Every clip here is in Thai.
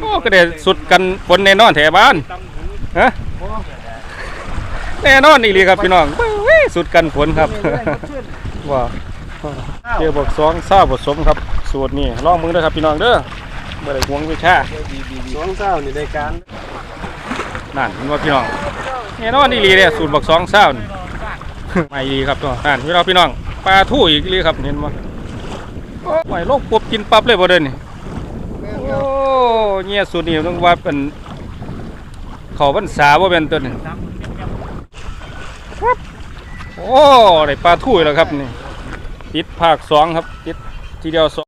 โอ้ก็ได้สุดกันฝนแน่นอนแถวบ้านฮะแน่นอนอีหลีครับพี่น้องเว้ยสุดกันฝนครับว่าเกี่ยบอกสองเศร้าผสมครับ สูตรนี่ลองมึงด้อครับพี่น้องเด้อบ่ได้หวงวิชาสองเศร้านี่ในการนั่นว่าพี่น้องแน่นอนอีหลีเลยสูตรบอกสองเศร้าไม่ดีครับตัวนั่นพี่น้องพี่น้องปลาทู่อีกเลยครับเห็นบ่โอ้ไหวโลกปุ๊บกินปั๊บเลยบ่เด้อนี่ โอ้เนี่ยสูตรนี้ต้องว่าเป็นเขาพรรษาบ่เป็นตัวนี้ครับโอ้ได้ปลาถุยแล้วครับนี่ติดภาคสองครับติดทีเดียวสอง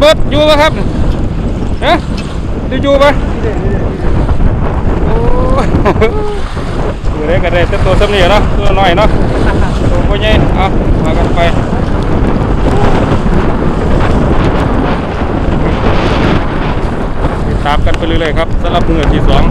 เบิดอยู่ปะครับฮะได้อยู่ปะโอ้ยอยู่ได้กันได้แต่ตัวสำเนียเนาะตัวน้อยเนาะตัวพ่อใหญ่เอามากันไปติดตามกันไปเรื่อยๆครับสำหรับมือที่สอง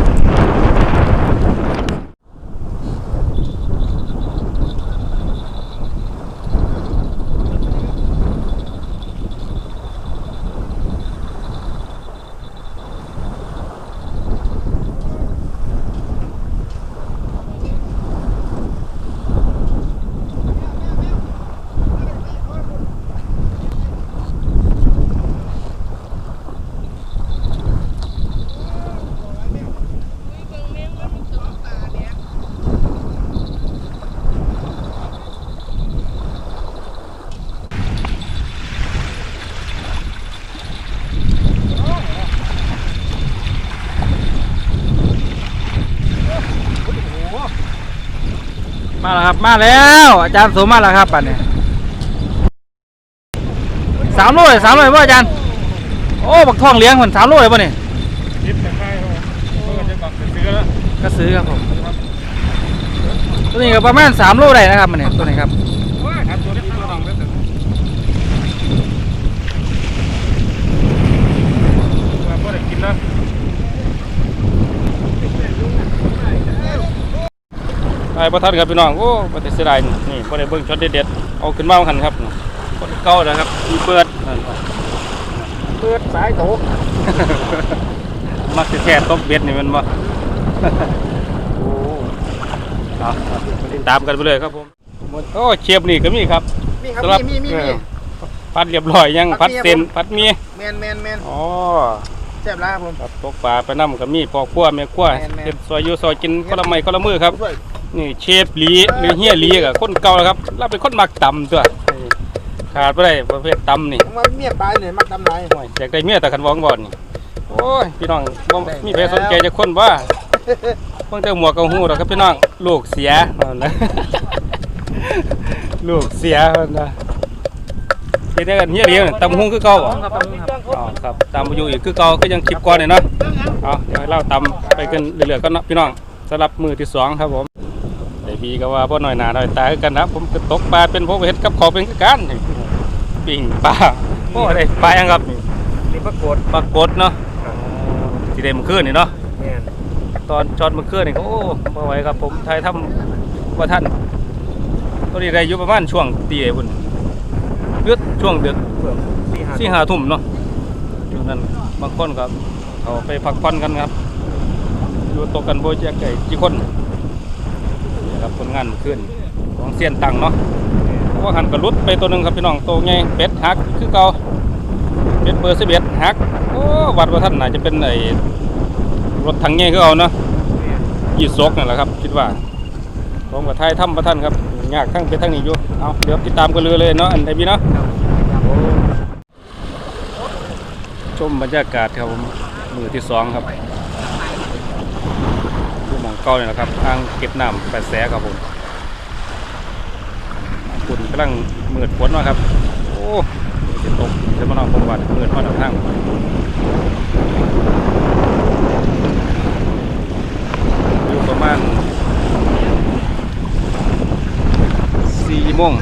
มาแล้วครับมาแล้ว อาจารย์สมมาแล้วครับปันนี้สามโลเลยสามโลเลยป่ะอาจารย์โอ้บักทองเลี้ยงเหมือนสามโลเลยป่ะนี่ยิบแต่ใครเมื่อจะก่อนจะซื้อแล้วก็ซื้อครับผมตัวนี้ก็ประมาณสามโลได้นะครับมันเนี่ยตัวนี้ครับครับตัวนี้ข้างหลังแล้วแต่ ว่าบ่ได้กินนะ ไอ้ประทัดครับพี่น้องโอ้ประเทศเสียดายนี่นี่บ่ได้เบิ่งช็อตเด็ดๆเอาขึ้นมาหันครับคนเก่านะครับมีเปิดนั่นว่ะเปิดสายโตมักสิแค่ตบเบ็ดนี่แมันบ่โอ้เอาเอาติดตามกันไปเลยครับผมโอ้เชียบนี่ก็มีครับมีครับสำหรับมีมีมีเออพัดเรียบร้อยยังพัพัดดเมียเส้นผมพัดเมียแมนแมนแมนอ๋อแซ่บแล้วครับผมครับตกปลาไปน้ำกับมีพ่อครัวแม่ครัวแม่นๆเฮ็ดซอยอยู่ซอยกินคนละไม้คนละมือครับด้วย นี่เชฟหลีหรือเฮียหลีกับคนเก่าแล้วครับเราเป็นคนมักตำตัวขาดไปได้ประเภทตำนี่ผมว่าเมียปลายเนี่ยมักตำไหนโอ้ยอยากได้เมียแต่คันวองบ่อนนี่โอ้ยพี่น้องบ่ได้มีใครสนใจจะคนว่าเพิ่งแต่หมวกกับหูหรอกครับพี่น้องลูกเสียนั่นนะลูกเสียนั่นนะเฮ็ดได้กันเฮียหลีน่ะตำหุงคือเก่าบ่ครับครับอ๋อครับตามไปอยู่อีกคือเก่าก็ยังคลิปก่อนเนี่ยเนาะเอาเดี๋ยวให้เล่าตามไปกันเรื่อยๆก็เนาะพี่น้องสำหรับมือที่สองครับผมีก็ว่าพ่อหน่อยหนาหน่อยตาคือกันนะผมก็ตกปลาเป็นพวกเห็ดกับขอเป็นคือกันปิ่งปลาโอ้ได้ปลายังครับนี่ปรากฏปลากดเนาะที่ได้เมื่อคืนนี่เนาะตอนจอดเมื่อคืนนี่ก็โอ้มาไหวครับผมไทยทำว่าท่านตัวนี้ได้ยู่ประมาณช่วงตีไอ้บุญเลือดช่วงเดือดสี่ห้าทุ่มเนาะอยู่นั้นบางคนครับเขาไปพักผ่อนกันครับอยู่ตกกันโบยแจกไก่กี่คน ครับคนงานเมื่อคืนของเซียนตังเนาะเพราะว่าหันกระลุดไปตัวหนึ่งครับพี่น้องโตวใหญ่เป็ดฮักคือเก่าเป็ดเบอร์สิบเอ็ดฮักโอ้วัดว่าท่านน่าจะเป็นไอ้รถถังใหญ่คือเอาเนาะยี่สกนั่นแหละครับ คิดว่าผมกับไทยถ้ำประท่านครับยากทั้งไปทั้งนี้อยู่เอาเดี๋ยวติดตามกันเลยเลยเนาะอันไอพี่เนาะชมบรรยากาศครับผมมือที่สองครับ ก่าเนี่ยนะครับอ่างเก็บน้ำแรดแสครับผมฝุ่นกำลังเมื่อยฝนมาครับ โอ้จะตกจะมาลองปมวัดเมืดมาทางทางอยู่ประมาณสี่โมง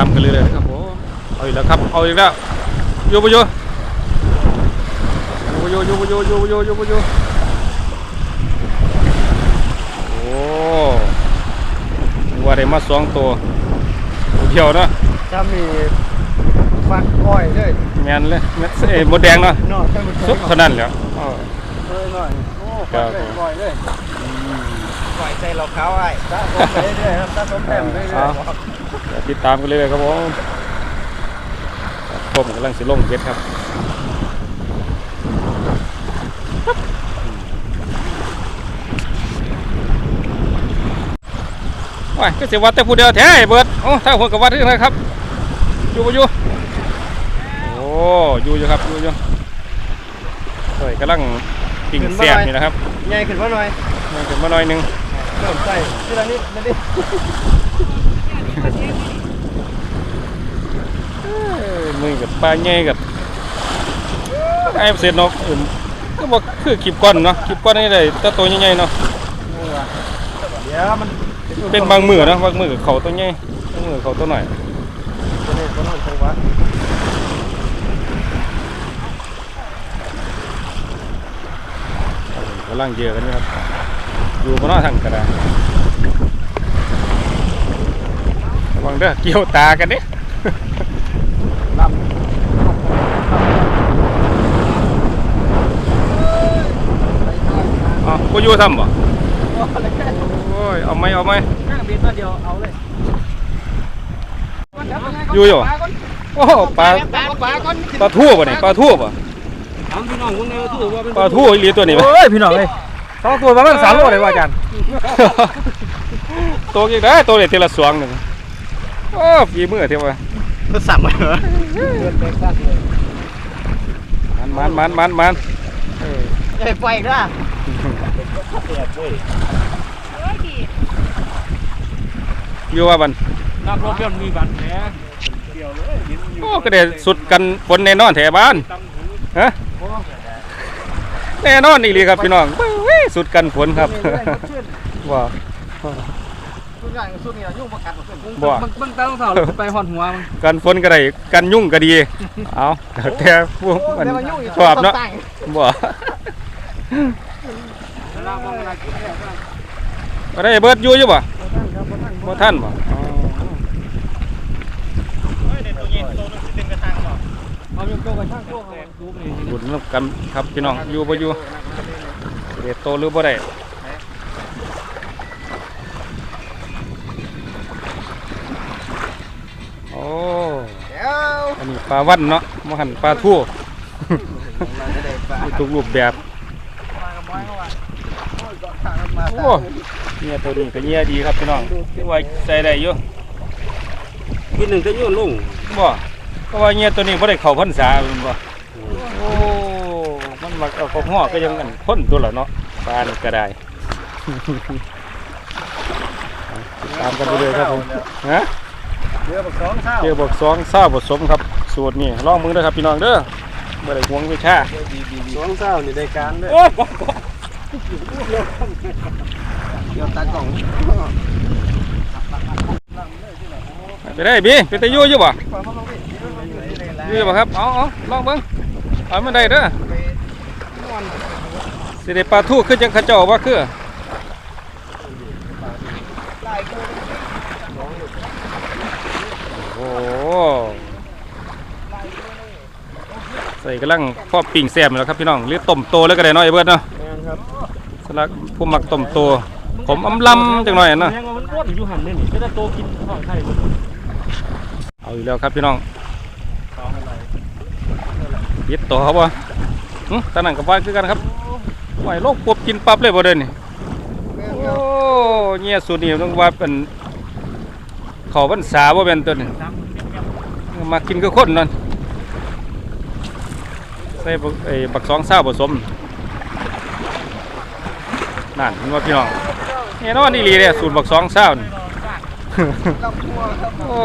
ตามกันเลยเลยนะครับผมเอาอีกแล้วครับเอาอีกแล้วโยบโยโยโยโยโยโยโยโยโยโอ้ว่าได้มาสองตัวตัวเดียวเนาะจะมีฟักก้อยด้วยแมนเลยแม่นเอ้ยหมดแดงเนาะนอกให้มันสุดเท่านั้นแหล้วอ้อเลยหน่อยโอ้ครัฟับกเลยก้อยเลยก้อยใจเราเขาไอ้ตาสมไปเรื่อยๆครับตาสมแต้มเรื่อยๆครับเดี๋ยว ติดตามกันเลยครับผมผมกำลังสิลงเบ็ดครับว้ายก็สิวัดแต่ผู้เดียวแท้ไอ้เบิดโอ้ถ้าหัวกับวัดที่ไหนครับ อยู่บ่อยู่ โอ้ อยู่อยู่ครับ อยู่อยู่เฮ้ยกำลังปิ่งแซ่บนี่นะครับใหญ่ขึ้นมาหน่อยมันขึ้นมาหน่อยหนึงเริ่มใส่ทีละนิดนิดเอ้ยมือกับปลาใหญ่กับไอ้เศษนกอื่นก็บอกคือคลิปก้อนเนาะคลิปก้อนนี่ได้ mình gặp ba Minggat gặp Em xem nó ừ, cứ mà cứ kịp quần nó, kịp quần này để ta tối nhanh nhanh nó. Bên bằng mửa nó, bằng mửa khẩu tôi nhanh, bằng mửa khẩu tôi này. Có làng dừa cái này, dù có nó thằng cả đàn. บิ่งเด้อเกี่ยวตากันเด้ลำอ๋อกูอยู่ทำบ่โอ้ยเอาไหมเอาไหมนั่งบินมาเดียวเอาเลยอยู่อยู่โอ้ปลาปลาทั่วป่ะนี่ปลาทั่วป่ะปลาทั่วอีหลีตัวนี้ป่ะเฮ้ยพี่น้องเลยสองตัวประมาณสามโลเลยว่าอาจารย์ตัวกี่ได้ตัวเด็ดทีละสวงหนึ่ง โอ้ฝีมือเทียวว่าทดสอบมาเหรอเลือดเต็มซัดเลยมันมันมันมันมันเออเอ้ยปล่อยอีกแล้วอยู่ว่าบันนักรบเรื่องมีบาดแผลโอ้ก็ได้สุดกันบนแน่นอนแถวบ้านฮะแน่นอนอีหลีครับพี่น้องเว้ยสุดกันฝนครับว่า สุดใหญ่สุดนี่ยุ่งประกัดหมดเลยบ่มึงมึงตาต้องเท่าไปหอนหัวมึงกันฝนก็ได้กันยุ่งก็ดีเอาแต่พวกมันชอบเนาะบ่บ่ได้เบิดอยู่อยู่บ่บ่ท่านบ่บุญกันครับพี่น้องอยู่บ่อยู่สิได้โตหรือบ่ได้โอ้ เดี๋ยว อันนี้ปลาวันเนาะมหันปลาทู่เราจะได้ปลามีทุกรูปแบบปลากระม้อยเข้ามาโอ้ยก็ทางมาโอ้เนี่ยตัวนี้ก็เนี่ยดีครับพี่น้องที่ว่าใส่ได้อยู่กินหนึ่งจะยุ่นลงบ่เพราะว่าเนี่ยตัวนี้บ่ได้เข้าพรรษาแม่นบ่โอ้มันมักเอาข้าวห่อก็ยังอันพ่นตัวละเนาะปลานี่ก็ได้ติดตามกันไปเลยครับผมฮะ เรือบักสองเท่าเจอบอกสองเศร้าผสมครับ สูตรนี่ลองมึงเด้อครับพี่น้องเด้อบ่ได้หวงวิชาสองเท่านี่ได้การด้วยโอ้เดี๋ยวตากล่องไปได้บีเป็นตะยู่อยู่บ่อยู่อยู่บ่ครับ เอาเอาลองเบิ่งเอามันได้เด้อสิได้ปลาทูคือจังเขาเจ้าว่าคือโอ้โห ใส่กำลังพอปิ่งแซ่บนี่แหล้วครับพี่น้องหรือต้มโตแล้วก็ได้เน้อยเบิดเนาะครับสลักผู้มักต้มโต ผมอำลำจังหน่อยนะยังว่ามันอ้วนอยู่หันนี่นี่ก็จะโตกินข้าวไข่หมดเอาอีกแล้วครับพี่น้องยิดตัวเขาบ่หึตอนนั้นกับว่าคือกันครับไหวโลกปวบกินปั๊บเลยบ่เดินนี่โอ้เงี้ยสูตรนี่ต้องว่าเป็น เขาพรรษาบ่เป็นตัวนี่มากินก็คนนั่นใส่บักไอ้บักสองเศร้าผสมนั่นเห็นว่าพี่น้องแน่นอนอีหลีเลยสูตรบักสองเศร้านี่โอ้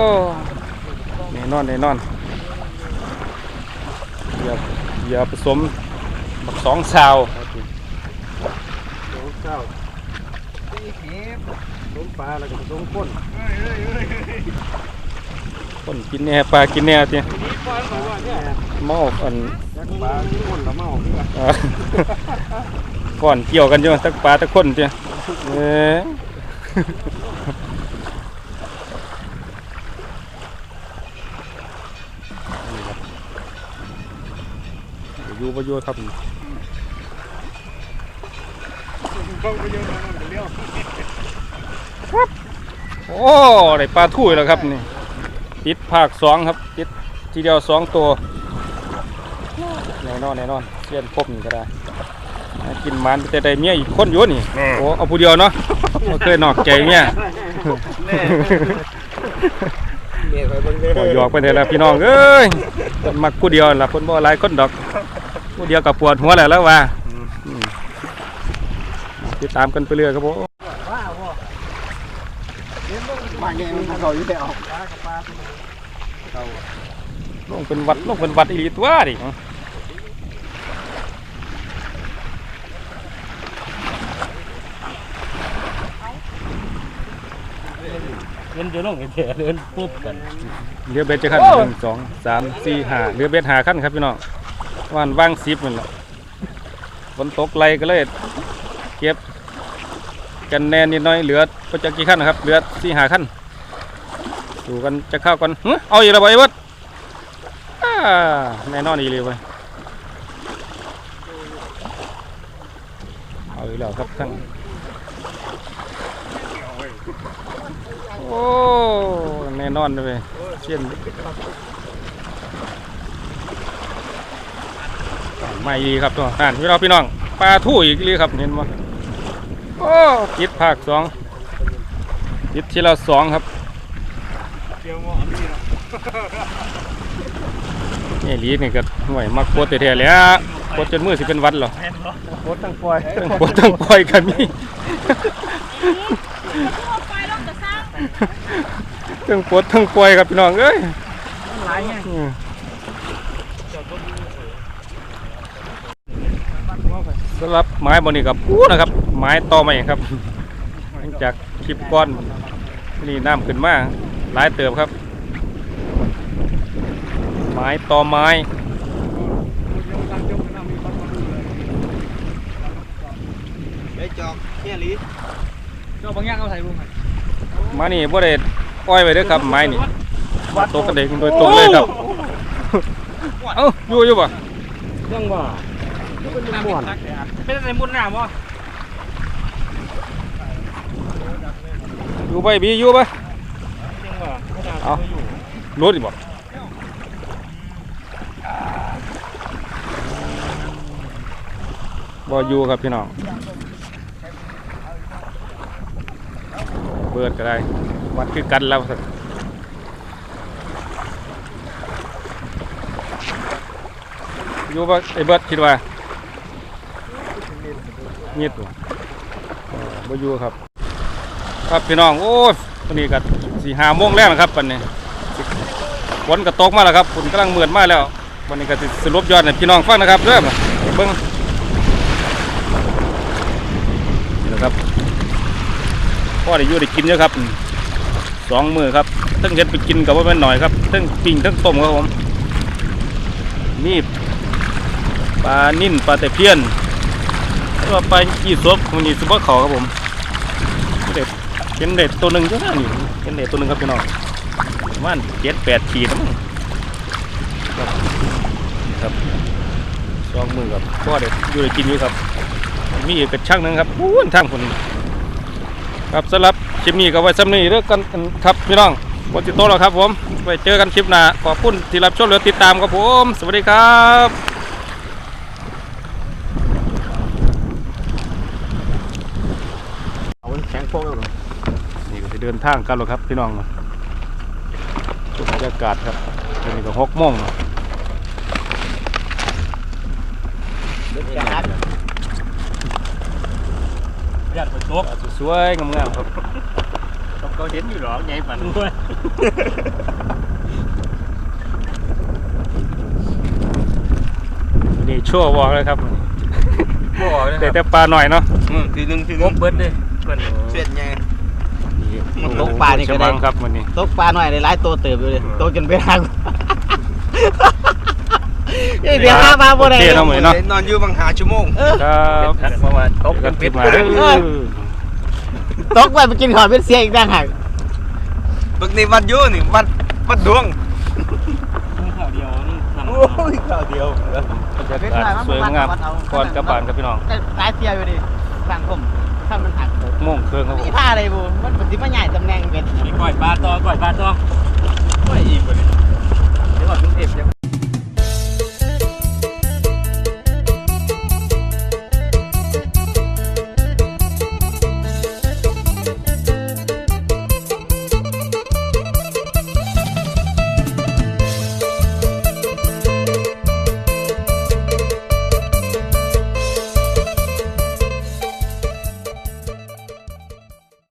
แน่นอนแน่นอนอย่าอย่าผสมบักสองสาวสองเท่า ตีเข็บล้มปลาแล้วก็ผสมข้นคนกินแหน่ปลากินแหน่เตี้ยเมาอันจักปลาคนละเมาคือกันเอ่อก่อนเกี่ยวกันอยู่ตักปลาตักคนเตี้ยเอ้ยนี่ครับอยู่ประโยชน์ครับเบิ่งไปเยอะนะมันเลี้ยว โอ้ได้ปลาทุ่ยแล้วครับนี่ติดภาคสองครับติดทีเดียวสองตัวแน่นอนแน่นอนเสียนครบนี่ก็ได้หากินมันแต่ได้เมียอีกคนอยู่นี่โอ้เอาผู้เดียวเนาะบ่เคยนอกใจเมียเมียไปเบิ่งเด้บ่หยอกไปเถอะล่ะพี่น้องเอ้ยเพิ่นมักผู้เดียวล่ะเพิ่นบ่หลายคนดอกผู้เดียวก็ปวดหัวแล้วแล้วว่าอืมติดตามกันไปเรื่อยครับผม มาแกงเขาอยู่แล้วลงเป็นวัดลงเป็นวัดอีหลีตัวดิเงินจะลงไอ้แถเดินปุ๊บกันเรือเบ็ดจะขั้นหนึ่งสองสามสี่ห้าเรือเบ็ดหาขั้นครับพี่น้องวันว่างสิบนั่นแหละฝนตกไรก็เลย เก็บ กันแน่นิดน้อยเหลือก็จะกี่ขั้นนะครับ เหลือสี่หาขั้นดูกันจะเข้ากันเอาอีกแล้วไอ้เบิดอ่าแน่นอนอีเลยไปเอาอีกแล้วครับทั้งโอ้แน่นอนเลยเช่นไม่ดีครับตัวอ่านพี่น้องพี่น้องปลาทู่อีกเลยครับเห็นไหม โอ้จิตภาคสองจิตทีละสองครับเกี่ยวหมอนี่เนาะนี่ลีดนี่ก็ห่วยมักโคตรแท้ๆแหล้วโคตรจนมือสิเป็นหวัดหรอแม่นบ่โคตรตั้งปล่อยทั้งโคตรทั้งปล่อยกันมีไปลงจะสร้างทั้งโคตรทั้งปล่อยครับพี่น้องเอ้ยหลายไงอืม สำหรับไม้บนนี้กับพูนะครับ ไม้ต่อใหม่ครับหลังจากคลิปก้อนนี่น้ำขึ้นมาหลายเติบครับ ไม้ต่อไม้ไอ้จอกเฮียลีเจ้าบางอย่างเอาใส่ลุงครับมานี่บ่ได้อ้อยไว้เด้อครับ ไม้นี่ตกกระเด็กโดยตรงเลยครับ เอ้าอยู่อยู่ป่ะยังบ่ เป็นม่วนเป็นอะไรมุนหน้าบ่อยู่ไปบีอยู่ป่ะจริงบ่เอารถอีกบ่บ่อยู่ครับพี่น้องเบิดก็ได้ วัดคือกันแล้วสิอยู่ป่ะไอ้เบิดคิดว่า เงียบอยู่เออบ่อยู่ครับ ครับพี่น้องโอ้ยวันนี้ก็สี่ห้าโมงแล้วนะครับวันนี้ฝนก็ตกมาแล้วครับฝนกำลังเหมือนมาแล้ววันนี้ก็สิสรุปยอดให้พี่น้องฟังนะครับเริ่มเบิ้งนี่แหละครับพ่อได้ยู่ได้กินเยอะครับสองมือครับทั้งเห็ดไปกินกับว่าเป็นหน่อยครับทั้งปิ้งทั้งต้มครับผมนี่ปลานิ่นปลาตะเพียน แล้วก็ปลายี่สบมันนี่ซุปเปอร์ขาครับผมเด็ดเห็นเด็ดตัวหนึ่งเจ้าหน้านี่เห็นเด็ดตัวหนึ่งครับพี่น้องประมาณเจ็ดแปดขีดมั้งครับนะครับสองมือครับก็เด็ดอยู่ได้กินอยู่ครับ มีอีกกระช่างหนึงครับพูนทางคนครับสำหรับคลิปนี้ก็ไว้สำนีเรื่องกันครับพี่น้องวันติโตแล้วครับผม ไว้เจอกันคลิปหน้าขอบคุณที่รับชมและติดตามครับผม สวัสดีครับ เอแข็งโฟกแล้วนี่ก็จะเดินทางกันแล้วครับพี่น้องชมบรรยากาศครับตอนนี้ก็หกโมงแล้วญาติไปตกสวยๆงามๆครับเขาเห็นอยู่หรอไงปั่นด้วยนี่ชั่ววอกเลยครับบ่เลยแต่แต่ปลาหน่อยเนาะทีนึงทีนึงเบิดเด้ เพิ่นเสร็จไงนี่ตกปลานี่ก็ได้ฉมังครับวันนี้ตกปลาหน่อยได้หลายตัวเติบอยู่เลยโตจนเป็นหางเดี๋ยวหาปลาบ่ได้โอเคเนาะมื้อนี้เนาะนอนอยู่บางหาชั่วโมงครับประมาณตกกักันนปิปิดดมามาเด้อตกไปไปกินข้าวเป็นเสียอีกต่างหากบึกนี่วัดอยู่นี่วัดวัดดวงข่าวเดียวนี่นั่นโอ้ยข่าวเดียวบรรยากาศสวยงามก่อนกลับบ้านครับพี่น้องหลายเสียอยู่ดิสังคมถ้ามันหักหก โมงครึ่งครับผมนี่ผ้าอะไรบูมันปฏิบัติใหญ่ตำแหน่งเป็น มีก้อยปลาต่อก่อยปลาต่อก่อยอีกคนนี้เดี๋ยวก่อนกรุงเทพยัง